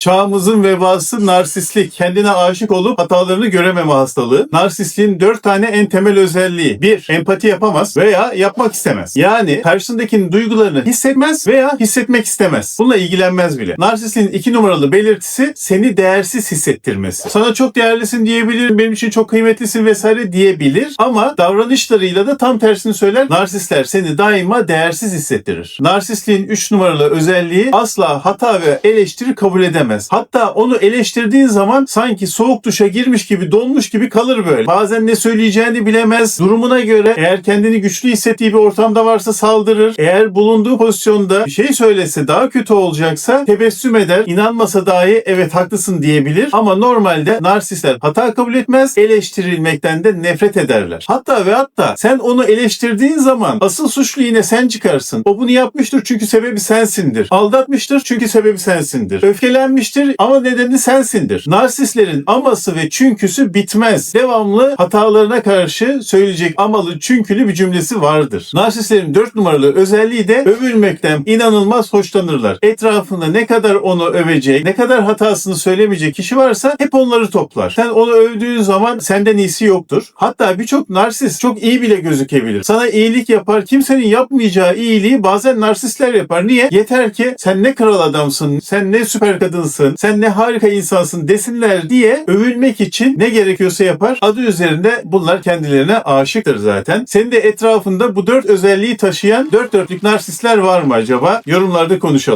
Çağımızın vebası narsistlik. Kendine aşık olup hatalarını görememe hastalığı. Narsistliğin dört tane en temel özelliği. Bir, empati yapamaz veya yapmak istemez. Yani karşısındakinin duygularını hissetmez veya hissetmek istemez. Bununla ilgilenmez bile. Narsistliğin iki numaralı belirtisi seni değersiz hissettirmesi. Sana çok değerlisin diyebilir, benim için çok kıymetlisin vesaire diyebilir. Ama davranışlarıyla da tam tersini söyler. Narsistler seni daima değersiz hissettirir. Narsistliğin üç numaralı özelliği asla hata ve eleştiri kabul edemez. Hatta onu eleştirdiğin zaman sanki soğuk duşa girmiş gibi donmuş gibi kalır böyle. Bazen ne söyleyeceğini bilemez. Durumuna göre eğer kendini güçlü hissettiği bir ortamda varsa saldırır. Eğer bulunduğu pozisyonda bir şey söylese daha kötü olacaksa tebessüm eder. İnanmasa dahi evet haklısın diyebilir. Ama normalde narsistler hata kabul etmez. Eleştirilmekten de nefret ederler. Hatta ve hatta sen onu eleştirdiğin zaman asıl suçlu yine sen çıkarsın. O bunu yapmıştır çünkü sebebi sensindir. Aldatmıştır çünkü sebebi sensindir. Öfkelenmiştir ama nedeni sensindir. Narsistlerin aması ve çünküsü bitmez. Devamlı hatalarına karşı söyleyecek amalı çünkülü bir cümlesi vardır. Narsistlerin dört numaralı özelliği de övülmekten inanılmaz hoşlanırlar. Etrafında ne kadar onu övecek, ne kadar hatasını söylemeyecek kişi varsa hep onları toplar. Sen onu övdüğün zaman senden iyisi yoktur. Hatta birçok narsist çok iyi bile gözükebilir. Sana iyilik yapar. Kimsenin yapmayacağı iyiliği bazen narsistler yapar. Niye? Yeter ki sen ne kral adamsın, sen ne süper kadınsın, sen ne harika insansın desinler diye övülmek için ne gerekiyorsa yapar. Adı üzerinde bunlar kendilerine aşıktır zaten. Senin de etrafında bu dört özelliği taşıyan dört dörtlük narsistler var mı acaba? Yorumlarda konuşalım.